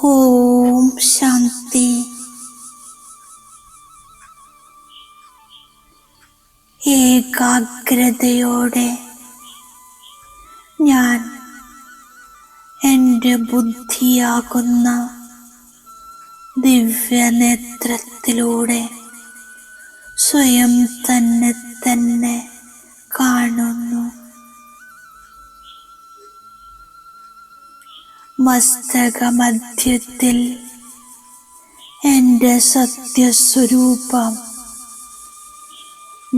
ഓം ശാന്തി. ഏകാഗ്രതയോടെ ഞാൻ എന്റെ ബുദ്ധിയാകുന്ന ദിവ്യനേത്രത്തിലൂടെ സ്വയം തന്നെ തന്നെ മസ്തകമധ്യത്തിൽ എന്റെ സത്യസ്വരൂപം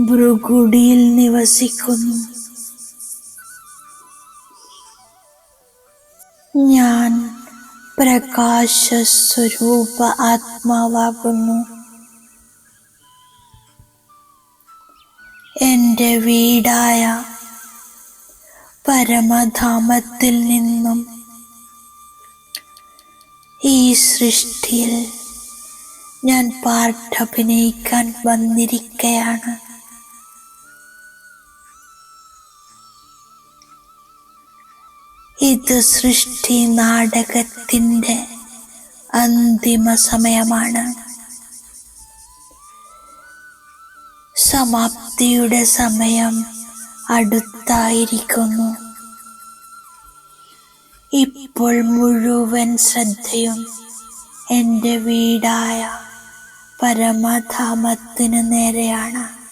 ഭ്രുകുടിയിൽ നിവസിക്കുന്നു. ഞാൻ പ്രകാശസ്വരൂപ ആത്മാവാകുന്നു. എന്റെ വീടായ പരമധാമത്തിൽ നിന്നും സൃഷ്ടിയിൽ ഞാൻ പാർട്ട് അഭിനയിക്കാൻ വന്നിരിക്കയാണ്. ഇത് സൃഷ്ടി നാടകത്തിന്റെ അന്തിമ സമയമാണ്. സമാപ്തിയുടെ സമയം അടുത്തായിരിക്കുന്നു. ഇപ്പോൾ മുഴുവൻ ശ്രദ്ധയും എന്റെ വീടായ പരമധാമത്തിന് നേരെയാണ്.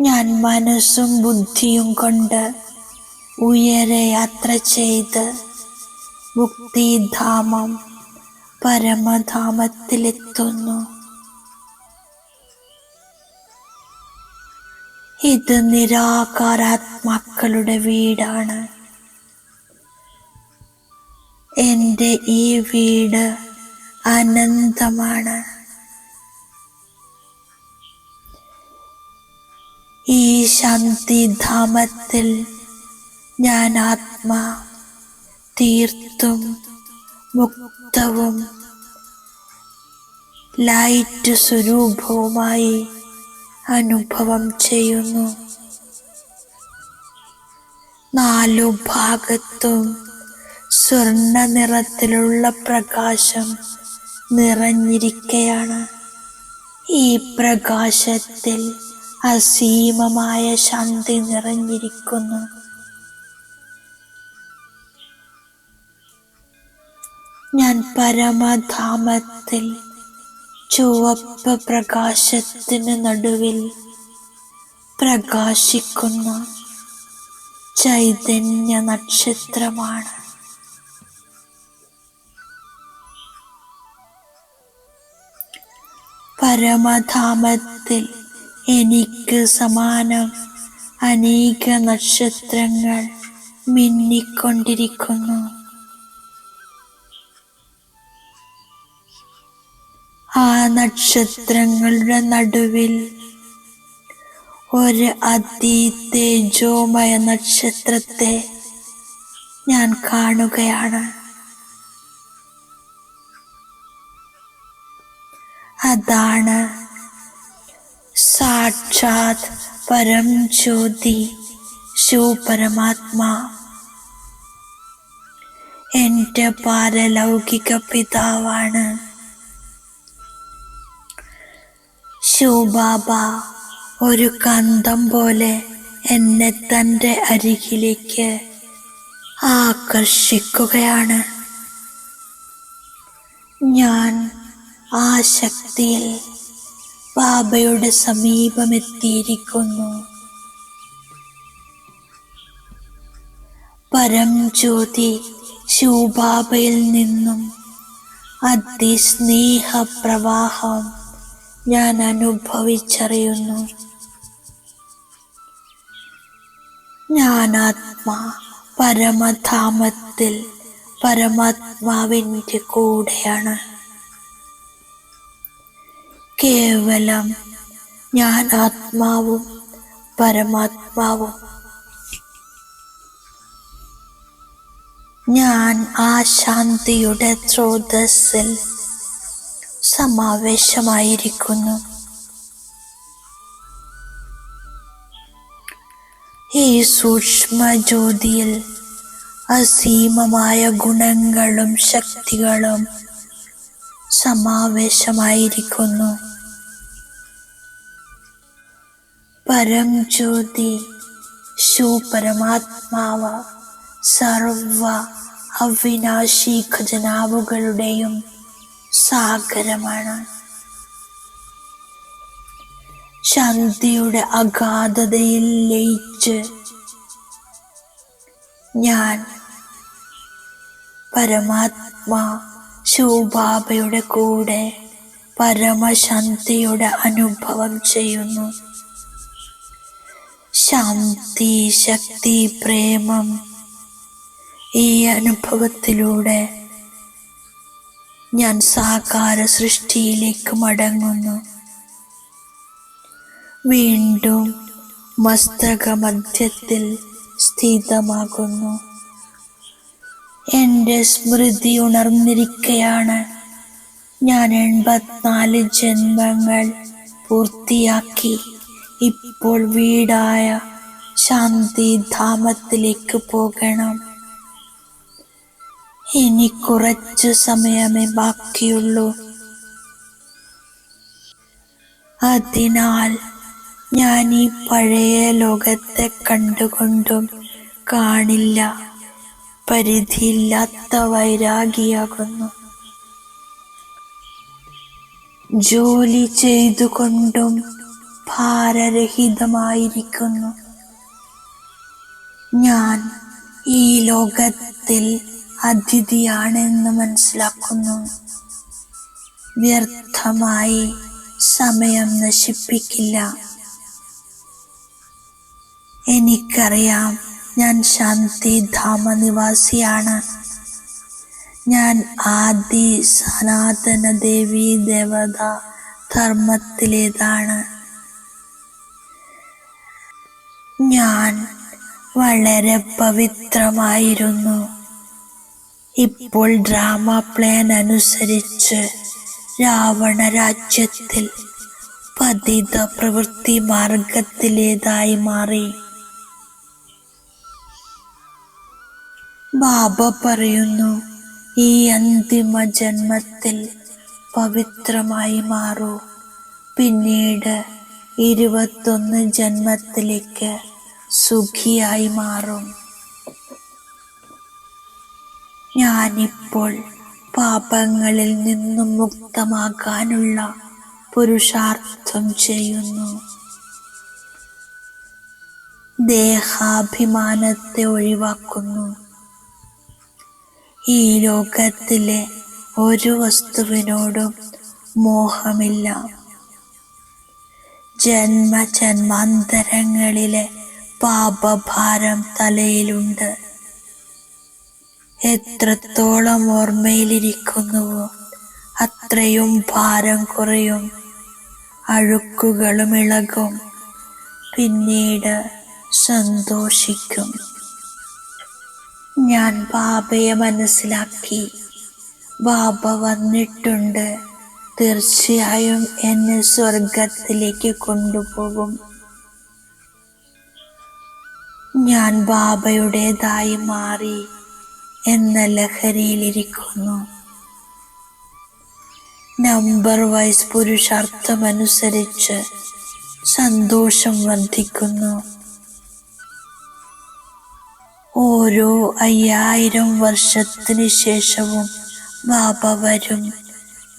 ഞാൻ മനസ്സും ബുദ്ധിയും കൊണ്ട് ഉയരെ യാത്ര ചെയ്ത് മുക്തിധാമം പരമധാമത്തിലെത്തുന്നു. ഇത് നിരാകാരാത്മാക്കളുടെ വീടാണ്. എന്റെ ഈ വീട് അനന്തമാണ്. ഈ ശാന്തിധാമത്തിൽ ഞാൻ ആത്മാ തീർത്തും മുക്തവും ലൈറ്റ് സ്വരൂപവുമായി അനുഭവം ചെയ്യുന്നു. നാലു ഭാഗത്തും സ്വർണ നിറത്തിലുള്ള പ്രകാശം നിറഞ്ഞിരിക്കയാണ്. ഈ പ്രകാശത്തിൽ അസീമമായ ശാന്തി നിറഞ്ഞിരിക്കുന്നു. ഞാൻ പരമധാമത്തിൽ ചുവപ്പ് പ്രകാശത്തിന് നടുവിൽ പ്രകാശിക്കുന്ന ചൈതന്യ നക്ഷത്രമാണ്. പരമധാമത്തിൽ എനിക്ക് സമാനം അനേക നക്ഷത്രങ്ങൾ മിന്നിക്കൊണ്ടിരിക്കുന്നു. നക്ഷത്രങ്ങളുടെ നടുവിൽ ഒരു അതിതേജോമയ നക്ഷത്രത്തെ ഞാൻ കാണുകയാണ്. അതാണ് സാക്ഷാത് പരം ജ്യോതി ശിവപരമാത്മാ. എന്റെ പാരലൗകിക പിതാവാണ്. ശിവബാബ ഒരു കന്തം പോലെ എന്നെ തന്റെ അരികിലേക്ക് ആകർഷിക്കുകയാണ്. ഞാൻ ആ ശക്തിയിൽ ബാബയുടെ സമീപമെത്തിയിരിക്കുന്നു. പരം ജ്യോതി ശിവബാബയിൽ നിന്നും അതിസ്നേഹപ്രവാഹം ഞാൻ അനുഭവിച്ചറിയുന്നു. ഞാൻ ആത്മാ പരമധാമത്തിൽ പരമാത്മാവിന്റെ കൂടെയാണ്. കേവലം ഞാൻ ആത്മാവും പരമാത്മാവും. ഞാൻ ആ ശാന്തിയുടെ സ്രോതസ്സിൽ സമാവേശമായിരിക്കുന്നു. ഈ സൂക്ഷ്മ ജ്യോതിയിൽ അസീമമായ ഗുണങ്ങളും ശക്തികളും സമാവേശമായിരിക്കുന്നു. പരം ജ്യോതി ശുപരമാത്മാവ സർവ അവിനാശി ഖജനാവുകളുടെയും സാഗരമാണ്. ശാന്തിയുടെ അഗാധതയിൽ ലയിച്ച് ഞാൻ പരമാത്മാ ശിവബാബയുടെ കൂടെ പരമശാന്തിയുടെ അനുഭവം ചെയ്യുന്നു. ശാന്തി ശക്തി പ്രേമം ഈ അനുഭവത്തിലൂടെ ഞാൻ സാകാര സൃഷ്ടിയിലേക്ക് മടങ്ങുന്നു. വീണ്ടും മസ്തക മധ്യത്തിൽ സ്ഥിതമാകുന്നു. എന്റെ സ്മൃതി ഉണർന്നിരിക്കയാണ്. ഞാൻ എൺപത്തിനാല് ജന്മങ്ങൾ പൂർത്തിയാക്കി. ഇപ്പോൾ വീടായ ശാന്തിധാമത്തിലേക്ക് പോകണം. ഇനി കുറച്ചു സമയമേ ബാക്കിയുള്ളൂ. അതിനാൽ ഞാൻ ഈ പഴയ ലോകത്തെ കണ്ടുകൊണ്ടും കാണില്ല. പരിധിയില്ലാത്ത വൈരാഗിയാകുന്നു. ജോലി ചെയ്തുകൊണ്ടും ഭാരരഹിതമായിരിക്കുന്നു. ഞാൻ ഈ ലോകത്തിൽ അതിഥിയാണെന്ന് മനസ്സിലാക്കുന്നു. വ്യർത്ഥമായി സമയം നശിപ്പിക്കില്ല. എനിക്കറിയാം ഞാൻ ശാന്തി ധാമ നിവാസിയാണ് ഞാൻ ആദി സനാതന ദേവി ദേവത ധർമ്മത്തിലേതാണ് ഞാൻ വളരെ പവിത്രമായിരുന്നു. ഇപ്പോൾ ഡ്രാമ പ്ലാൻ അനുസരിച്ച് രാവണ രാജ്യത്തിൽ പതിത പ്രവൃത്തി മാർഗത്തിലേതായി മാറി. ബാബ പറയുന്നു ഈ അന്തിമ ജന്മത്തിൽ പവിത്രമായി മാറൂ. പിന്നീട് ഇരുപത്തൊന്ന് ജന്മത്തിലേക്ക് സുഖിയായി മാറും. ഞാനിപ്പോൾ പാപങ്ങളിൽ നിന്നും മുക്തമാകാനുള്ള പുരുഷാർത്ഥം ചെയ്യുന്നു. ദേഹാഭിമാനത്തെ ഒഴിവാക്കുന്നു. ഈ ലോകത്തിലെ ഒരു വസ്തുവിനോടും മോഹമില്ല. ജന്മ ജന്മാന്തരങ്ങളിലെ പാപഭാരം തലയിലുണ്ട്. എത്രത്തോളം ഓർമ്മയിലിരിക്കുന്നുവോ അത്രയും ഭാരം കുറയും. അഴുക്കുകളും ഇളകും. പിന്നീട് സന്തോഷിക്കും. ഞാൻ ബാബയെ മനസ്സിലാക്കി. ബാബ വന്നിട്ടുണ്ട്. തീർച്ചയായും എന്നെ സ്വർഗത്തിലേക്ക് കൊണ്ടുപോകും. ഞാൻ ബാബയുടേതായി മാറി. എന്ന ലഹരിയിലിരിക്കുന്നു. നമ്പർ വൈസ് പുരുഷാർത്ഥമനുസരിച്ച് സന്തോഷം വർദ്ധിക്കുന്നു. ഓരോ അയ്യായിരം വർഷത്തിന് ശേഷവും ബാബ വരും.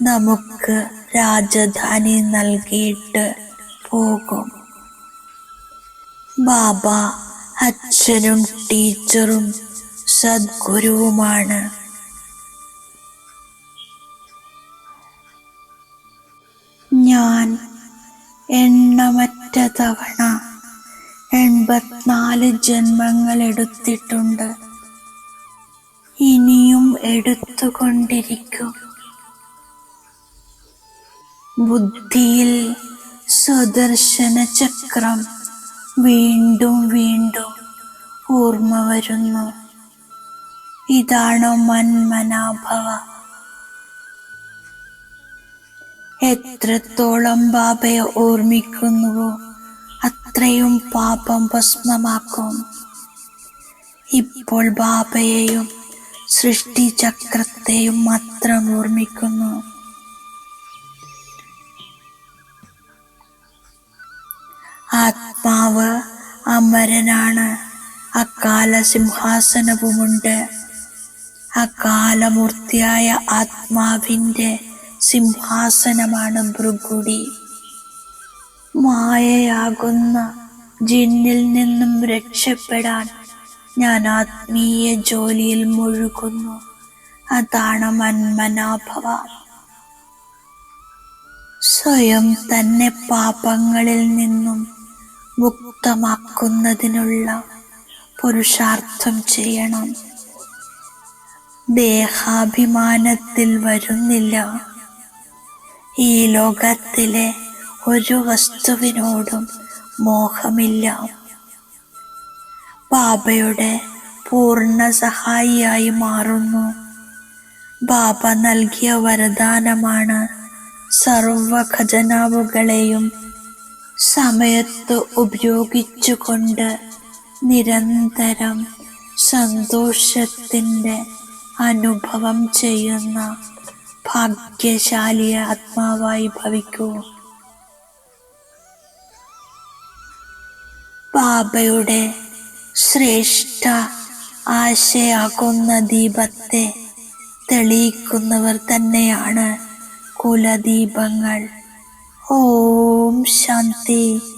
നമുക്ക് രാജധാനി നൽകിയിട്ട് പോകും. ബാബ അച്ഛനും ടീച്ചറും സദ്ഗുരുവുമാണ്. ഞാൻ എണ്ണമറ്റ തവണ എൺപത്തിനാല് ജന്മങ്ങൾ എടുത്തിട്ടുണ്ട് ഇനിയും എടുത്തുകൊണ്ടിരിക്കും. ബുദ്ധിയിൽ സ്വദർശന ചക്രം വീണ്ടും വീണ്ടും ഓർമ്മ വരുന്നു. ഇതാണ് മന്മനാഭവ? എത്രത്തോളം ബാബയെ ഓർമ്മിക്കുന്നുവോ അത്രയും പാപം ഭസ്മമാക്കും. ഇപ്പോൾ ബാബയെയും സൃഷ്ടിചക്രത്തെയും മാത്രം ഓർമ്മിക്കുന്നു. ആത്മാവ് അമരനാണ്. അക്കാല സിംഹാസനവുമുണ്ട് അകാലമൂർത്തിയായ ആത്മാവിന്റെ സിംഹാസനമാണ് ഭൃഗുടി. മായയാകുന്ന ജിന്നിൽ നിന്നും രക്ഷപ്പെടാൻ ഞാൻ ആത്മീയ ജോലിയിൽ മുഴുകുന്നു. അതാണ് മന്മനാഭവ. സ്വയം തന്നെ പാപങ്ങളിൽ നിന്നും മുക്തമാക്കുന്നതിനുള്ള പുരുഷാർത്ഥം ചെയ്യണം. ദേഹാഭിമാനത്തിൽ വരുന്നില്ല. ഈ ലോകത്തിലെ ഒരു വസ്തുവിനോടും മോഹമില്ല. ബാബയുടെ പൂർണ സഹായിയായി മാറുന്നു. ബാബ നൽകിയ വരദാനമാണ് സർവ ഖജനാവുകളെയും സമയത്ത് ഉപയോഗിച്ചുകൊണ്ട് നിരന്തരം സന്തോഷത്തിന്റെ അനുഭവം ചെയ്യുന്ന ഭാഗ്യശാലിയ ആത്മാവായി ഭവിക്കൂ. ബാബയുടെ ശ്രേഷ്ഠ ആശയാകുന്ന ദീപത്തെ തെളിയിക്കുന്നവർ തന്നെയാണ് കുലദീപങ്ങൾ. ഓം ശാന്തി.